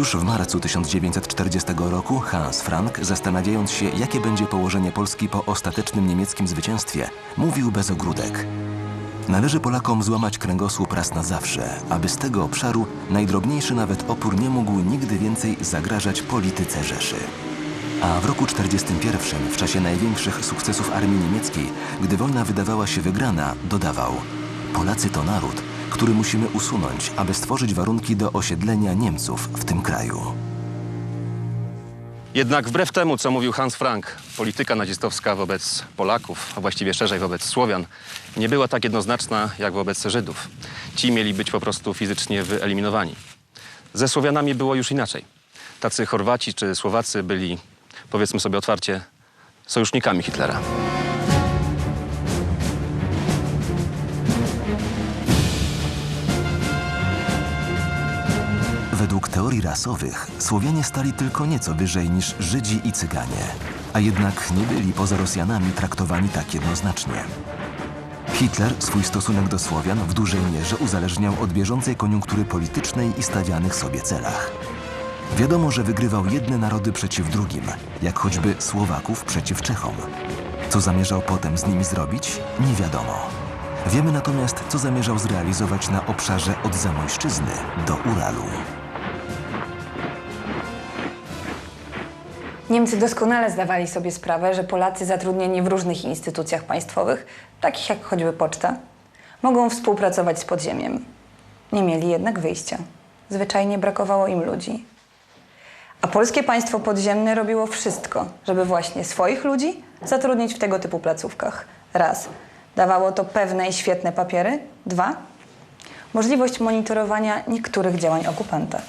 Już w marcu 1940 roku Hans Frank, zastanawiając się, jakie będzie położenie Polski po ostatecznym niemieckim zwycięstwie, mówił bez ogródek. Należy Polakom złamać kręgosłup raz na zawsze, aby z tego obszaru najdrobniejszy nawet opór nie mógł nigdy więcej zagrażać polityce Rzeszy. A w roku 41, w czasie największych sukcesów armii niemieckiej, gdy wojna wydawała się wygrana, dodawał: Polacy to naród, który musimy usunąć, aby stworzyć warunki do osiedlenia Niemców w tym kraju. Jednak wbrew temu, co mówił Hans Frank, polityka nazistowska wobec Polaków, a właściwie szerzej wobec Słowian, nie była tak jednoznaczna jak wobec Żydów. Ci mieli być po prostu fizycznie wyeliminowani. Ze Słowianami było już inaczej. Tacy Chorwaci czy Słowacy byli, powiedzmy sobie otwarcie, sojusznikami Hitlera. Według teorii rasowych Słowianie stali tylko nieco wyżej niż Żydzi i Cyganie, a jednak nie byli poza Rosjanami traktowani tak jednoznacznie. Hitler swój stosunek do Słowian w dużej mierze uzależniał od bieżącej koniunktury politycznej i stawianych sobie celach. Wiadomo, że wygrywał jedne narody przeciw drugim, jak choćby Słowaków przeciw Czechom. Co zamierzał potem z nimi zrobić, nie wiadomo. Wiemy natomiast, co zamierzał zrealizować na obszarze od Zamojszczyzny do Uralu. Niemcy doskonale zdawali sobie sprawę, że Polacy zatrudnieni w różnych instytucjach państwowych, takich jak choćby poczta, mogą współpracować z podziemiem. Nie mieli jednak wyjścia. Zwyczajnie brakowało im ludzi. A polskie państwo podziemne robiło wszystko, żeby właśnie swoich ludzi zatrudnić w tego typu placówkach. Raz, dawało to pewne i świetne papiery. Dwa, możliwość monitorowania niektórych działań okupanta.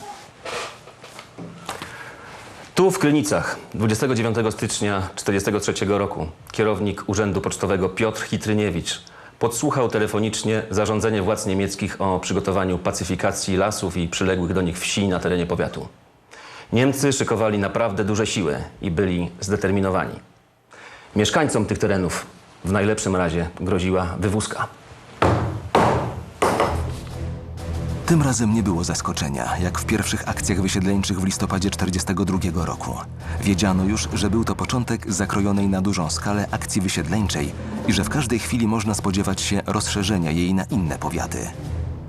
Tu w Krynicach 29 stycznia 1943 roku kierownik Urzędu Pocztowego Piotr Hitryniewicz podsłuchał telefonicznie zarządzenie władz niemieckich o przygotowaniu pacyfikacji lasów i przyległych do nich wsi na terenie powiatu. Niemcy szykowali naprawdę duże siły i byli zdeterminowani. Mieszkańcom tych terenów w najlepszym razie groziła wywózka. Tym razem nie było zaskoczenia, jak w pierwszych akcjach wysiedleńczych w listopadzie 1942 roku. Wiedziano już, że był to początek zakrojonej na dużą skalę akcji wysiedleńczej i że w każdej chwili można spodziewać się rozszerzenia jej na inne powiaty.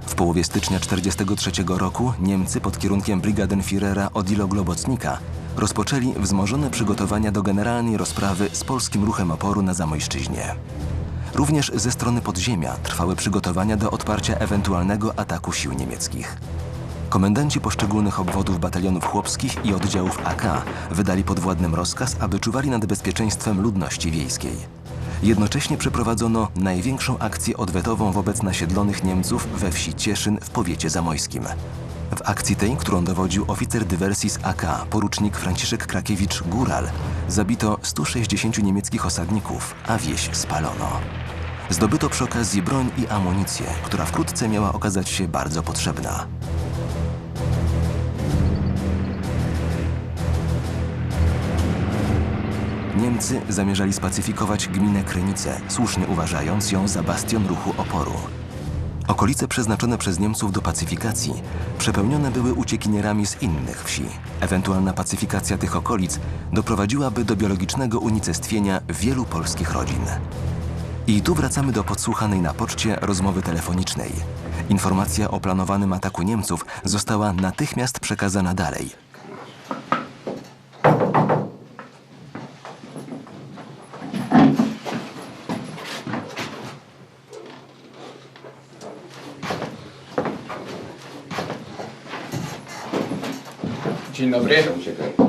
W połowie stycznia 1943 roku Niemcy pod kierunkiem brigadenführera Odilo Globocnika rozpoczęli wzmożone przygotowania do generalnej rozprawy z polskim ruchem oporu na Zamojszczyźnie. Również ze strony podziemia trwały przygotowania do odparcia ewentualnego ataku sił niemieckich. Komendanci poszczególnych obwodów batalionów chłopskich i oddziałów AK wydali podwładnym rozkaz, aby czuwali nad bezpieczeństwem ludności wiejskiej. Jednocześnie przeprowadzono największą akcję odwetową wobec nasiedlonych Niemców we wsi Cieszyn w powiecie zamojskim. W akcji tej, którą dowodził oficer dywersji z AK, porucznik Franciszek Krakiewicz-Góral, zabito 160 niemieckich osadników, a wieś spalono. Zdobyto przy okazji broń i amunicję, która wkrótce miała okazać się bardzo potrzebna. Niemcy zamierzali spacyfikować gminę Krynice, słusznie uważając ją za bastion ruchu oporu. Okolice przeznaczone przez Niemców do pacyfikacji przepełnione były uciekinierami z innych wsi. Ewentualna pacyfikacja tych okolic doprowadziłaby do biologicznego unicestwienia wielu polskich rodzin. I tu wracamy do podsłuchanej na poczcie rozmowy telefonicznej. Informacja o planowanym ataku Niemców została natychmiast przekazana dalej. Dzień dobry. Uciekaj.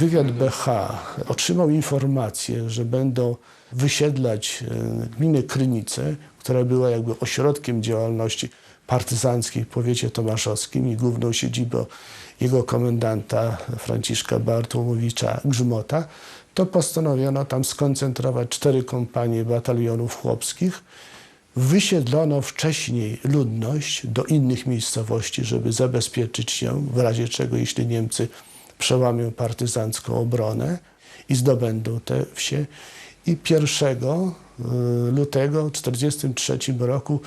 Wywiad BH otrzymał informację, że będą wysiedlać e, gminę Krynice, która była jakby ośrodkiem działalności partyzanckiej w powiecie tomaszowskim i główną siedzibą jego komendanta Franciszka Bartłomowicza Grzmota, to postanowiono tam skoncentrować cztery kompanie batalionów chłopskich. Wysiedlono wcześniej ludność do innych miejscowości, żeby zabezpieczyć się w razie czego, jeśli Niemcy przełamią partyzancką obronę i zdobędą te wsie. I 1 y, lutego w 1943 roku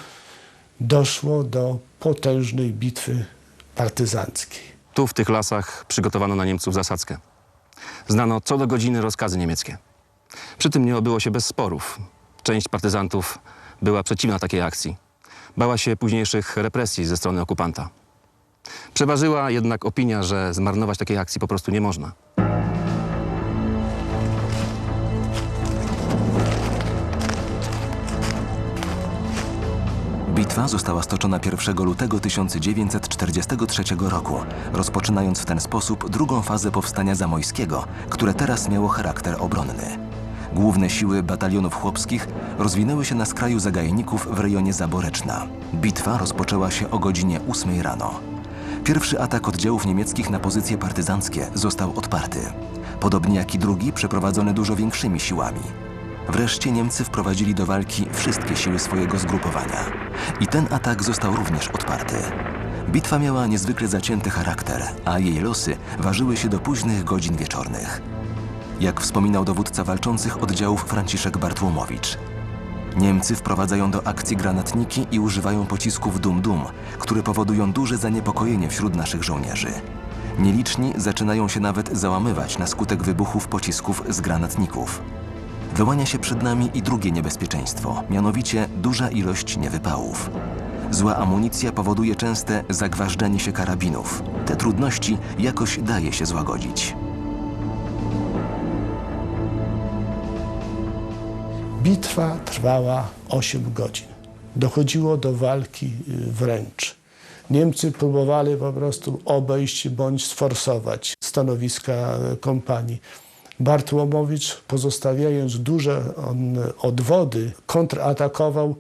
doszło do potężnej bitwy partyzanckiej. Tu, w tych lasach, przygotowano na Niemców zasadzkę. Znano co do godziny rozkazy niemieckie. Przy tym nie obyło się bez sporów. Część partyzantów była przeciwna takiej akcji. Bała się późniejszych represji ze strony okupanta. Przeważyła jednak opinia, że zmarnować takiej akcji po prostu nie można. Bitwa została stoczona 1 lutego 1943 roku, rozpoczynając w ten sposób drugą fazę powstania zamojskiego, które teraz miało charakter obronny. Główne siły batalionów chłopskich rozwinęły się na skraju zagajników w rejonie Zaboreczna. Bitwa rozpoczęła się o godzinie 8 rano. Pierwszy atak oddziałów niemieckich na pozycje partyzanckie został odparty, podobnie jak i drugi przeprowadzony dużo większymi siłami. Wreszcie Niemcy wprowadzili do walki wszystkie siły swojego zgrupowania. I ten atak został również odparty. Bitwa miała niezwykle zacięty charakter, a jej losy ważyły się do późnych godzin wieczornych. Jak wspominał dowódca walczących oddziałów Franciszek Bartłomowicz. Niemcy wprowadzają do akcji granatniki i używają pocisków dum-dum, które powodują duże zaniepokojenie wśród naszych żołnierzy. Nieliczni zaczynają się nawet załamywać na skutek wybuchów pocisków z granatników. Wyłania się przed nami i drugie niebezpieczeństwo, mianowicie duża ilość niewypałów. Zła amunicja powoduje częste zagważdżenie się karabinów. Te trudności jakoś daje się złagodzić. Bitwa trwała 8 godzin. Dochodziło do walki y, wręcz. Niemcy próbowali po prostu obejść bądź sforsować stanowiska y, kompanii. Bartłomowicz, pozostawiając duże odwody, kontratakował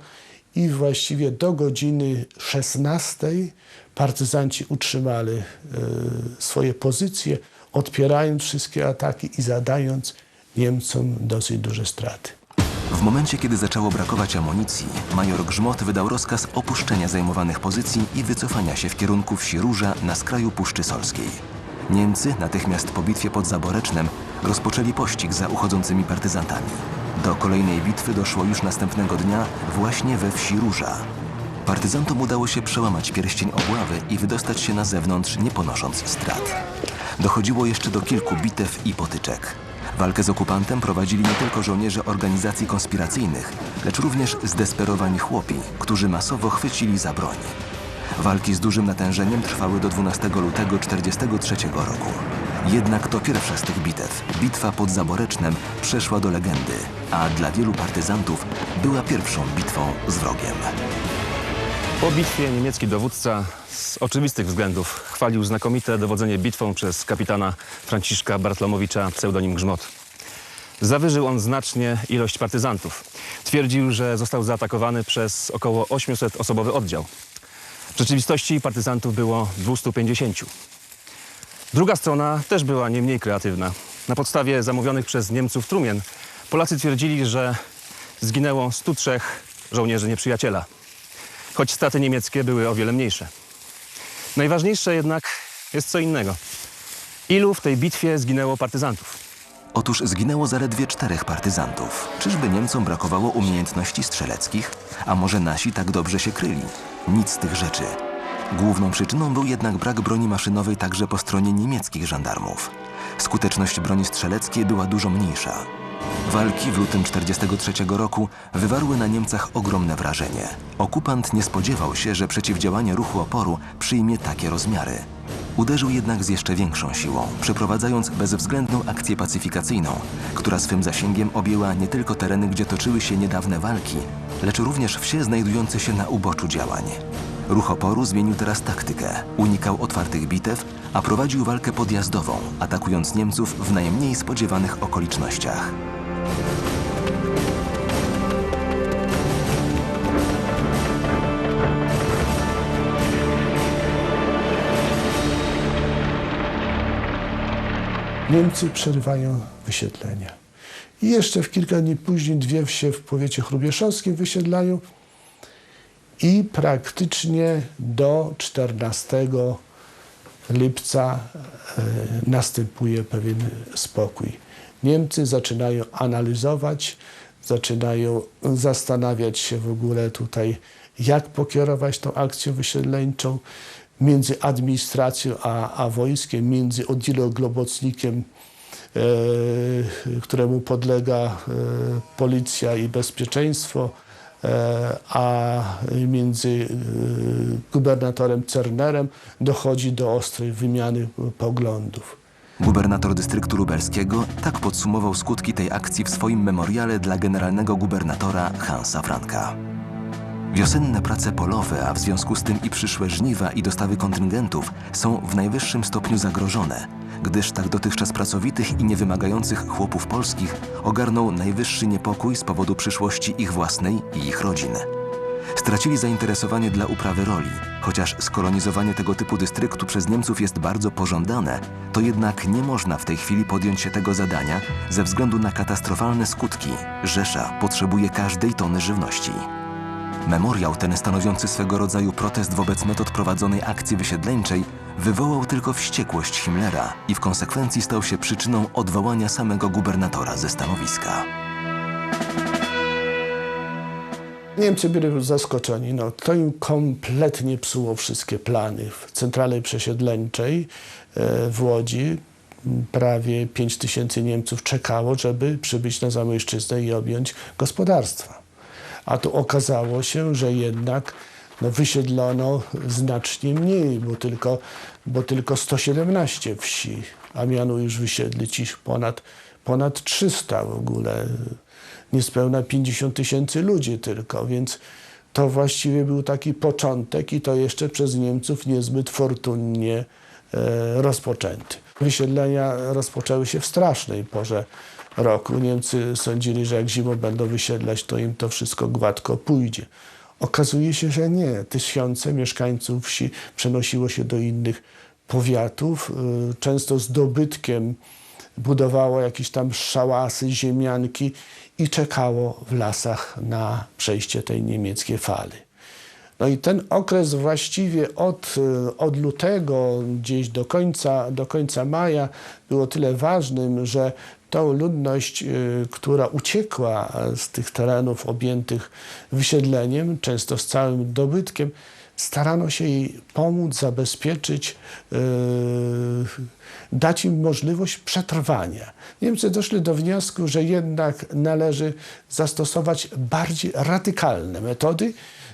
i właściwie do godziny 16 partyzanci utrzymali y, swoje pozycje, odpierając wszystkie ataki i zadając Niemcom dosyć duże straty. W momencie, kiedy zaczęło brakować amunicji, major Grzmot wydał rozkaz opuszczenia zajmowanych pozycji i wycofania się w kierunku wsi Róża na skraju Puszczy Solskiej. Niemcy, natychmiast po bitwie pod Zaborecznem, rozpoczęli pościg za uchodzącymi partyzantami. Do kolejnej bitwy doszło już następnego dnia właśnie we wsi Róża. Partyzantom udało się przełamać pierścień obławy i wydostać się na zewnątrz, nie ponosząc strat. Dochodziło jeszcze do kilku bitew i potyczek. Walkę z okupantem prowadzili nie tylko żołnierze organizacji konspiracyjnych, lecz również zdesperowani chłopi, którzy masowo chwycili za broń. Walki z dużym natężeniem trwały do 12 lutego 1943 roku. Jednak to pierwsza z tych bitew, bitwa pod Zaborecznem, przeszła do legendy, a dla wielu partyzantów była pierwszą bitwą z wrogiem. Po bitwie niemiecki dowódca z oczywistych względów chwalił znakomite dowodzenie bitwą przez kapitana Franciszka Bartłomowicza, pseudonim Grzmot. Zawyżył on znacznie ilość partyzantów. Twierdził, że został zaatakowany przez około 800-osobowy oddział. W rzeczywistości partyzantów było 250. Druga strona też była nie mniej kreatywna. Na podstawie zamówionych przez Niemców trumien Polacy twierdzili, że zginęło 103 żołnierzy nieprzyjaciela choć straty niemieckie były o wiele mniejsze. Najważniejsze jednak jest co innego. Ilu w tej bitwie zginęło partyzantów? Otóż zginęło zaledwie czterech partyzantów. Czyżby Niemcom brakowało umiejętności strzeleckich? A może nasi tak dobrze się kryli? Nic z tych rzeczy. Główną przyczyną był jednak brak broni maszynowej także po stronie niemieckich żandarmów. Skuteczność broni strzeleckiej była dużo mniejsza. Walki w lutym 1943 roku wywarły na Niemcach ogromne wrażenie. Okupant nie spodziewał się, że przeciwdziałanie ruchu oporu przyjmie takie rozmiary. Uderzył jednak z jeszcze większą siłą, przeprowadzając bezwzględną akcję pacyfikacyjną, która swym zasięgiem objęła nie tylko tereny, gdzie toczyły się niedawne walki, lecz również wsie znajdujące się na uboczu działań. Ruch oporu zmienił teraz taktykę. Unikał otwartych bitew, a prowadził walkę podjazdową, atakując Niemców w najmniej spodziewanych okolicznościach. Niemcy przerywają wysiedlenia. I jeszcze w kilka dni później dwie wsie w powiecie chrubieszowskim wysiedlają i praktycznie do 14 lipca e, następuje pewien spokój. Niemcy zaczynają analizować zaczynają zastanawiać się w ogóle tutaj, jak pokierować tą akcją wysiedleńczą między administracją a, a wojskiem, między oddzielem globocnikiem, e, któremu podlega e, policja i bezpieczeństwo, e, a między e, gubernatorem Cernerem dochodzi do ostrej wymiany poglądów. Gubernator dystryktu lubelskiego tak podsumował skutki tej akcji w swoim memoriale dla generalnego gubernatora Hansa Franka. Wiosenne prace polowe, a w związku z tym i przyszłe żniwa i dostawy kontyngentów są w najwyższym stopniu zagrożone, gdyż tak dotychczas pracowitych i niewymagających chłopów polskich ogarnął najwyższy niepokój z powodu przyszłości ich własnej i ich rodzin. Stracili zainteresowanie dla uprawy roli. Chociaż skolonizowanie tego typu dystryktu przez Niemców jest bardzo pożądane, to jednak nie można w tej chwili podjąć się tego zadania ze względu na katastrofalne skutki. Rzesza potrzebuje każdej tony żywności. Memoriał ten, stanowiący swego rodzaju protest wobec metod prowadzonej akcji wysiedleńczej, wywołał tylko wściekłość Himmlera i w konsekwencji stał się przyczyną odwołania samego gubernatora ze stanowiska. Niemcy byli zaskoczeni. No, to im kompletnie psuło wszystkie plany. W centrali przesiedleńczej e, w Łodzi prawie 5 tysięcy Niemców czekało, żeby przybyć na Zamojszczyznę i objąć gospodarstwa. A tu okazało się, że jednak no, wysiedlono znacznie mniej, bo tylko, bo tylko 117 wsi, a już wysiedlić ich ponad, ponad 300 w ogóle niespełna 50 tysięcy ludzi tylko, więc to właściwie był taki początek i to jeszcze przez Niemców niezbyt fortunnie e, rozpoczęty. Wysiedlenia rozpoczęły się w strasznej porze roku. Niemcy sądzili, że jak zimą będą wysiedlać, to im to wszystko gładko pójdzie. Okazuje się, że nie. Tysiące mieszkańców wsi przenosiło się do innych powiatów, y, często z dobytkiem budowało jakieś tam szałasy, ziemianki i czekało w lasach na przejście tej niemieckiej fali. No i ten okres właściwie od, y, od lutego gdzieś do końca, do końca maja było tyle ważnym, że tą ludność, y, która uciekła z tych terenów objętych wysiedleniem, często z całym dobytkiem, starano się jej pomóc, zabezpieczyć, yy, dać im możliwość przetrwania. Niemcy doszli do wniosku, że jednak należy zastosować bardziej radykalne metody,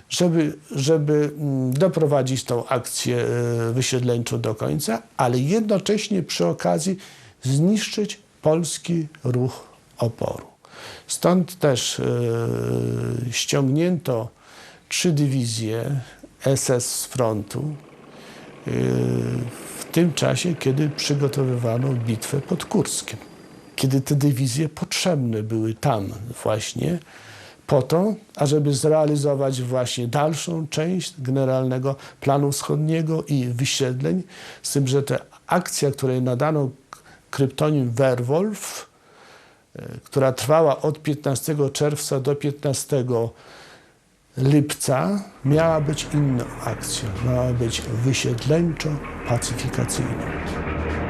żeby, żeby mm, doprowadzić tą akcję yy, wysiedleńczą do końca, ale jednocześnie przy okazji zniszczyć polski ruch oporu. Stąd też yy, ściągnięto trzy dywizje SS z frontu yy, w tym czasie, kiedy przygotowywano bitwę pod Kurskiem. Kiedy te dywizje potrzebne były tam właśnie po to, ażeby zrealizować właśnie dalszą część generalnego planu wschodniego i wysiedleń, z tym, że ta akcja, której nadano kryptonim Werwolf, yy, która trwała od 15 czerwca do 15 lipca miała być inną akcją. Miała być wysiedleńczo-pacyfikacyjną.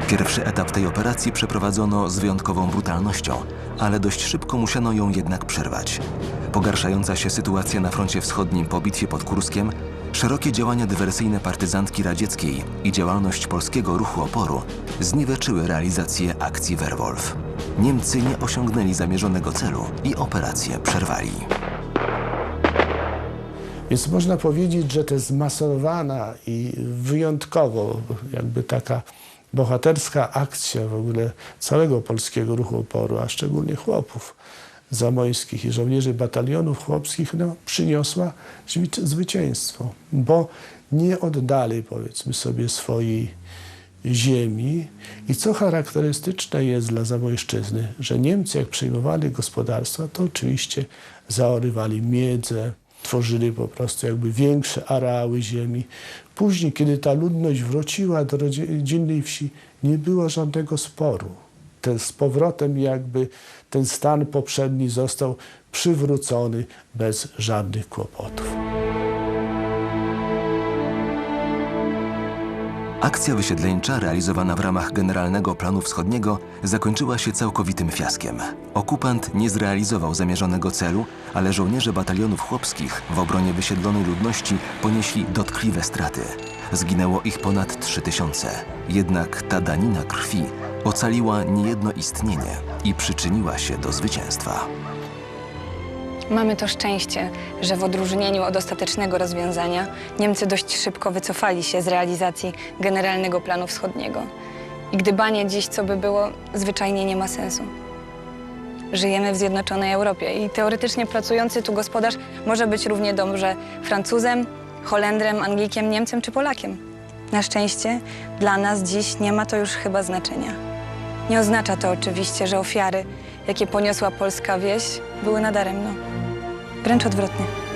Pierwszy etap tej operacji przeprowadzono z wyjątkową brutalnością, ale dość szybko musiano ją jednak przerwać. Pogarszająca się sytuacja na froncie wschodnim po bitwie pod Kurskiem, szerokie działania dywersyjne partyzantki radzieckiej i działalność polskiego ruchu oporu zniweczyły realizację akcji Werwolf. Niemcy nie osiągnęli zamierzonego celu i operację przerwali. Więc można powiedzieć, że to zmasowana i wyjątkowo jakby taka bohaterska akcja w ogóle całego polskiego ruchu oporu, a szczególnie chłopów zamojskich i żołnierzy batalionów chłopskich, no, przyniosła zwycięstwo, bo nie oddali, powiedzmy sobie, swojej ziemi. I co charakterystyczne jest dla Zamojszczyzny, że Niemcy jak przejmowali gospodarstwa, to oczywiście zaorywali miedzę, tworzyli po prostu jakby większe areały ziemi. Później, kiedy ta ludność wróciła do rodzinnej wsi, nie było żadnego sporu. Ten, z powrotem jakby ten stan poprzedni został przywrócony bez żadnych kłopotów. Akcja wysiedleńcza realizowana w ramach Generalnego Planu Wschodniego zakończyła się całkowitym fiaskiem. Okupant nie zrealizował zamierzonego celu, ale żołnierze batalionów chłopskich w obronie wysiedlonej ludności ponieśli dotkliwe straty. Zginęło ich ponad 3000. Jednak ta danina krwi ocaliła niejedno istnienie i przyczyniła się do zwycięstwa. Mamy to szczęście, że w odróżnieniu od ostatecznego rozwiązania Niemcy dość szybko wycofali się z realizacji Generalnego Planu Wschodniego. I gdybanie dziś, co by było, zwyczajnie nie ma sensu. Żyjemy w zjednoczonej Europie i teoretycznie pracujący tu gospodarz może być równie dobrze Francuzem, Holendrem, Anglikiem, Niemcem czy Polakiem. Na szczęście dla nas dziś nie ma to już chyba znaczenia. Nie oznacza to oczywiście, że ofiary, jakie poniosła polska wieś, były nadaremno. Wręcz odwrotnie.